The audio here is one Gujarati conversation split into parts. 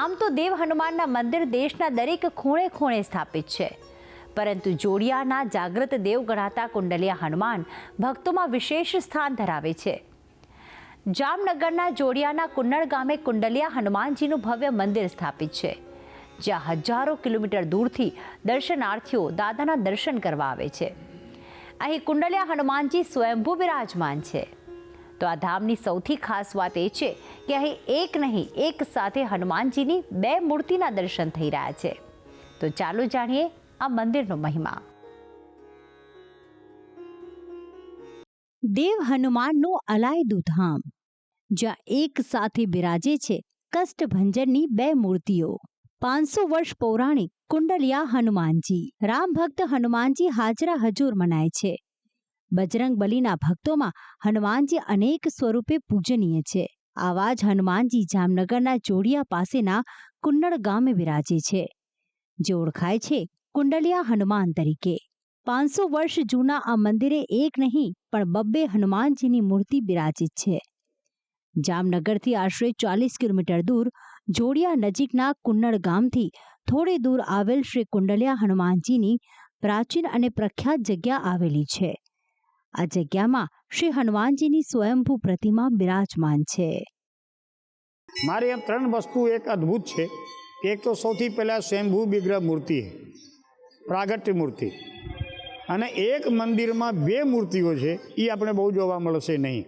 આમ તો દેવ હનુમાનના મંદિર દેશના દરેક ખૂણે ખૂણે સ્થાપિત છે. પરંતુ જોડિયાના જાગૃત દેવ ગણાતા કુંડલિયા હનુમાન ભક્તોમાં વિશેષ સ્થાન ધરાવે છે. જામનગરના જોડિયાના કુન્નળ ગામે કુંડલિયા હનુમાનજીનું ભવ્ય મંદિર સ્થાપિત છે, જ્યાં હજારો કિલોમીટર દૂરથી દર્શનાર્થીઓ દાદાના દર્શન કરવા આવે છે. અહીં કુંડલિયા હનુમાનજી સ્વયંભૂ બિરાજમાન છે. તો આ ધામની સૌથી ખાસ વાત એ છે કે અહીં એક નહીં, એક સાથે હનુમાનજીની બે મૂર્તિના દર્શન થઈ રહ્યા છે. તો ચાલો જાણીએ આ મંદિરનો મહિમા. દેવ હનુમાનનું અલાયદું ધામ, જ્યાં એક સાથે બિરાજે છે કષ્ટભંજનની બે મૂર્તિઓ. પાંચસો વર્ષ પૌરાણિક કુંડલિયા હનુમાનજી રામ ભક્ત હનુમાનજી હાજરા હજુર મનાય છે. બજરંગ બલીના ભક્તોમાં હનુમાનજી અનેક સ્વરૂપે પૂજનીય છે. આવા જ હનુમાનજી જામનગરના જોડિયા પાસેના કુન્નડ ગામે બિરાજે છે. જે ઓળખાય છે કુંડલિયા હનુમાન તરીકે. પાંચસો વર્ષ જૂના આ મંદિરે એક નહીં, પણ બબ્બે હનુમાનજીની મૂર્તિ બિરાજિત છે. જામનગરથી આશરે ચાલીસ કિલોમીટર દૂર જોડિયા નજીકના કુન્નડ ગામથી થોડે દૂર આવેલ શ્રી કુંડલિયા હનુમાનજીની પ્રાચીન અને પ્રખ્યાત જગ્યા આવેલી છે. આ જગ્યામાં શ્રી હનુમાનજીની સ્વયંભૂ પ્રતિમા બિરાજમાન છે. મારી એમ ત્રણ વસ્તુ એક અદ્ભુત છે. એક તો સૌથી પહેલાં સ્વયંભૂ વિગ્રહ મૂર્તિ, પ્રાગટ્ય મૂર્તિ અને એક મંદિરમાં બે મૂર્તિઓ છે એ આપણે બહુ જોવા મળશે નહીં.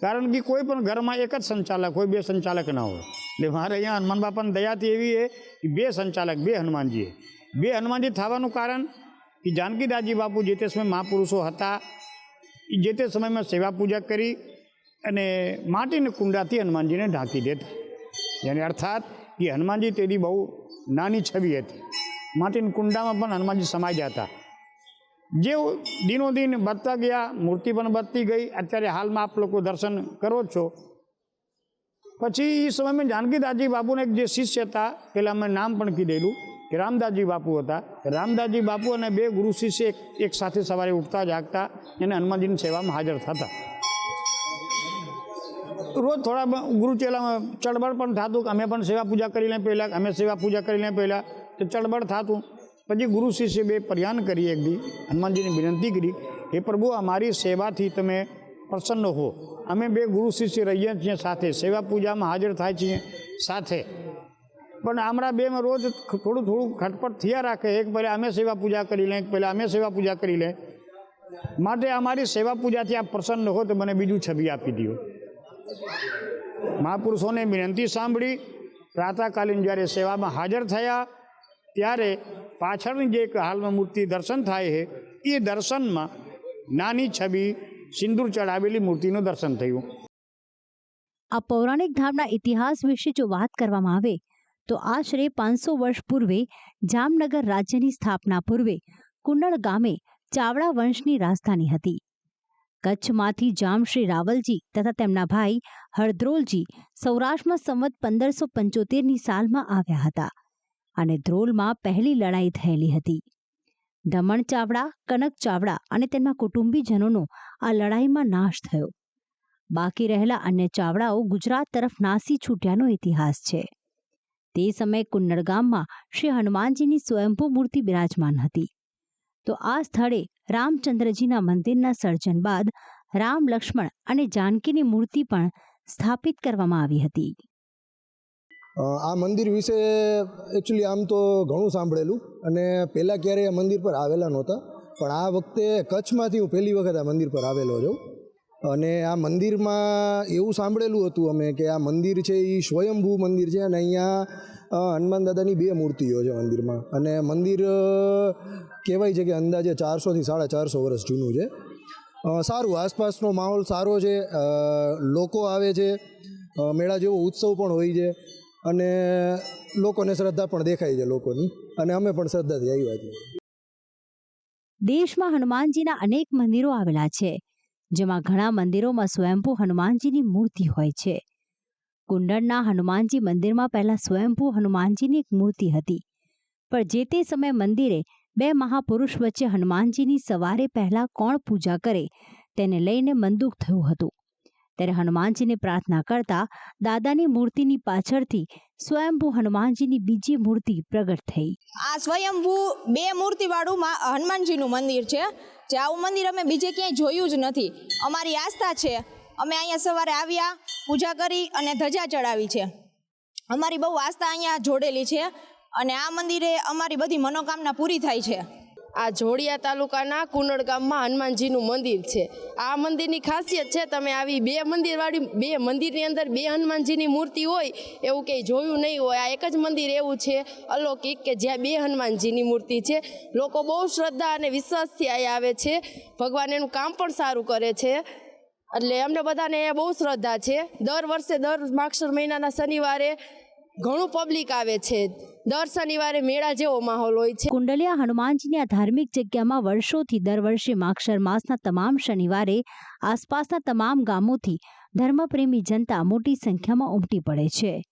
કારણ કે કોઈ પણ ઘરમાં એક જ સંચાલક હોય, બે સંચાલક ના હોય. એટલે મારે અહીંયા હનુમાન બાપાની દયાથી એવી છે કે બે સંચાલક, બે હનુમાનજી બે હનુમાનજી થવાનું કારણ કે જાનકીદાસજી બાપુ જે તે સમય મહાપુરુષો હતા એ જે તે સમયમાં સેવા પૂજા કરી અને માટીના કુંડાથી હનુમાનજીને ઢાંકી દેતા. જેને અર્થાત કે હનુમાનજી તેની બહુ નાની છબી હતી. માટીના કુંડામાં પણ હનુમાનજી સમાઈ જતા. દિનો દિન વધતા ગયા, મૂર્તિ પણ વધતી ગઈ, અત્યારે હાલમાં આપ લોકો દર્શન કરો છો. પછી એ સમયમાં જાનકીદાસજી બાપુના એક જે શિષ્ય હતા પહેલાં મેં નામ પણ કીધેલું. કે રામદાસજી બાપુ હતા. રામદાસજી બાપુ અને બે ગુરુ શિષ્ય એક સાથે સવારે ઉઠતા, જાગતા અને હનુમાનજીની સેવામાં હાજર થતા. રોજ થોડા ગુરુચેલામાં ગુરુ ચેલામાં ચળબળ પણ થતું કે અમે પણ સેવા પૂજા કરી લે પહેલાં, અમે સેવા પૂજા કરી લે પહેલાં. તો ચળબળ થતું. પછી ગુરુ શિષ્ય બે પ્રયાણ કરી એક દી. હનુમાનજીની વિનંતી કરી કે પ્રભુ અમારી સેવાથી તમે પ્રસન્ન હો. અમે બે ગુરુ શિષ્ય રહીએ છીએ સાથે. સેવા પૂજામાં હાજર થાય છીએ સાથે. પણ હમણાં બેમાં રોજ થોડું થોડું ખટપટ થયા રાખે. એક પહેલાં અમે સેવા પૂજા કરી લઈએ એક પહેલાં અમે સેવા પૂજા કરી લે. માટે અમારી સેવા પૂજાથી આપ પ્રસન્ન હો તો મને બીજું છબી આપી દો મહાપુરુષોને વિનંતી સાંભળી, પ્રાતઃકાલીન જ્યારે સેવામાં હાજર થયા, ત્યારે પાછળની જે હાલમાં મૂર્તિ દર્શન થાય છે, એ દર્શનમાં નાની છબી, સિંદૂર ચડાવેલી મૂર્તિનું દર્શન થયું. આ પૌરાણિક ધામના ઇતિહાસ વિશે જો વાત કરવામાં આવે તો આશરે પાંચસો વર્ષ પૂર્વે જામનગર રાજ્યની સ્થાપના પૂર્વે કુંડળ ગામે ચાવડા વંશની રાજધાની હતી. કચ્છમાંથી જામશ્રી રાવલજી તથા તેમના ભાઈ હરદ્રોલજી સૌરાષ્ટ્રમાં સંવત પંદરસો પંચોતેરની સાલમાં આવ્યા હતા અને ધ્રોલમાં પહેલી લડાઈ થયેલી હતી. દમણ ચાવડા, કનક ચાવડા અને તેમના કુટુંબીજનોનો આ લડાઈમાં નાશ થયો. બાકી રહેલા અન્ય ચાવડાઓ ગુજરાત તરફ નાસી છૂટ્યાનો ઇતિહાસ છે. તે સમયે કુન્નડ ગામમાં શ્રી હનુમાનજીની સ્વયંભૂ મૂર્તિ બિરાજમાન હતી. તો આ સ્થળે રામચંદ્રજીના મંદિરના સર્જન બાદ રામ લક્ષ્મણ અને જાનકીની મૂર્તિ પણ સ્થાપિત કરવામાં આવી હતી. આ મંદિર વિશે એકચ્યુઅલી આમ તો ઘણું સાંભળેલું અને પહેલાં ક્યારેય આ મંદિર પર આવેલા નહોતા. પણ આ વખતે કચ્છમાંથી હું પહેલી વખત આ મંદિર પર આવેલો છું. અને આ મંદિરમાં એવું સાંભળેલું હતું અમે કે આ મંદિર છે એ સ્વયંભૂ મંદિર છે અને અહીંયા હનુમાન દાદાની બે મૂર્તિઓ છે મંદિરમાં. અને મંદિર કહેવાય છે કે અંદાજે ચારસોથી સાડા ચારસો વર્ષ જૂનું છે. સારું, આસપાસનો માહોલ સારો છે લોકો આવે છે મેળા જેવો ઉત્સવ પણ હોય છે, અને લોકોને શ્રદ્ધા પણ દેખાય છે લોકોની, અને અમે પણ શ્રદ્ધાથી આવ્યા છીએ. દેશમાં હનુમાનજીના અનેક મંદિરો આવેલા છે. જેમાં ઘણા મંદિરોમાં સ્વયંભૂ હનુમાનજીની મૂર્તિ હોય છે. કુંડળના હનુમાનજી મંદિરમાં પહેલાં સ્વયંભૂ હનુમાનજીની એક મૂર્તિ હતી. પણ જે તે સમયે મંદિરે બે મહાપુરુષ વચ્ચે હનુમાનજીની સવારે પહેલાં કોણ પૂજા કરે તેને લઈને મંદુક થયું હતું. ત્યારે હનુમાનજીને પ્રાર્થના કરતા દાદાની મૂર્તિની પાછળથી સ્વયંભૂ હનુમાનજીની બીજી મૂર્તિ પ્રગટ થઈ. આ સ્વયંભૂ બે મૂર્તિવાળું હનુમાનજીનું મંદિર છે. જે આવું મંદિર અમે બીજે ક્યાંય જોયું જ નથી. અમારી આસ્થા છે, અમે અહીંયા સવારે આવ્યા, પૂજા કરી અને ધજા ચડાવી છે. અમારી બહુ આસ્થા અહીંયા જોડેલી છે અને આ મંદિરે અમારી બધી મનોકામના પૂરી થાય છે. આ જોડિયા તાલુકાના કુનડ ગામમાં હનુમાનજીનું મંદિર છે. આ મંદિરની ખાસિયત છે, તમે આવી બે મંદિરવાળી, બે મંદિરની અંદર બે હનુમાનજીની મૂર્તિ હોય, એવું કંઈ જોયું નહીં હોય. આ એક જ મંદિર એવું છે, અલૌકિક કે જ્યાં બે હનુમાનજીની મૂર્તિ છે. લોકો બહુ શ્રદ્ધા અને વિશ્વાસથી અહીં આવે છે. ભગવાન એનું કામ પણ સારું કરે છે. એટલે અમને બધાને બહુ શ્રદ્ધા છે. દર વર્ષે, દર માક્ષર મહિનાના શનિવારે ઘણું પબ્લિક આવે છે. દર શનિવારે મેળા જેવો માહોલ હોય છે. કુંડલિયા હનુમાનજીની આ ધાર્મિક જગ્યામાં વર્ષોથી દર વર્ષે માક્ષર માસના તમામ શનિવારે આસપાસના તમામ ગામોથી ધર્મપ્રેમી જનતા મોટી સંખ્યામાં ઉમટી પડે છે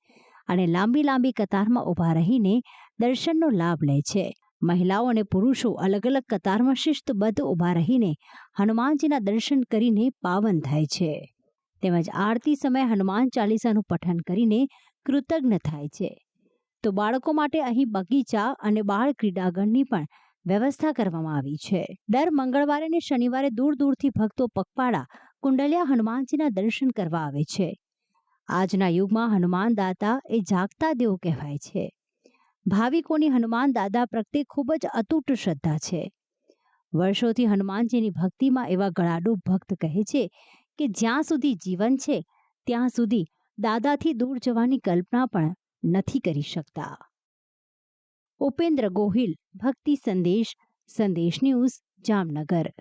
અને લાંબી લાંબી કતારમાં ઊભા રહીને દર્શનનો લાભ લે છે. મહિલાઓ અને પુરુષો અલગ અલગ કતારમાં શિસ્તબદ્ધ ઊભા રહીને હનુમાનજીના દર્શન કરીને પાવન થાય છે. તેમજ આરતી સમયે હનુમાન ચાલીસાનું પઠન કરીને કૃતજ્ઞ થાય છે. તો બાળકો માટે અહીં બગીચા અને બાળ ક્રીડાગણની પણ વ્યવસ્થા કરવામાં આવી છે. દર મંગળવારે અને શનિવારે દૂર દૂરથી ભક્તો પગપાળા, કુંડલિયા હનુમાનજીના દર્શન કરવા આવે છે. આજના યુગમાં હનુમાન દાતા એ જાગતા દેવો કહેવાય છે. ભાવિકોની હનુમાન દાદા પ્રત્યે ખૂબ જ અતૂટ શ્રદ્ધા છે. વર્ષોથી હનુમાનજીની ભક્તિમાં એવા ગળાડૂબ ભક્ત કહે છે કે જ્યાં સુધી જીવન છે, ત્યાં સુધી દાદાથી દૂર જવાની કલ્પના પણ નથી કરી શકતા. ઉપેન્દ્ર ગોહિલ ભક્તિ સંદેશ સંદેશ ન્યૂઝ જામનગર.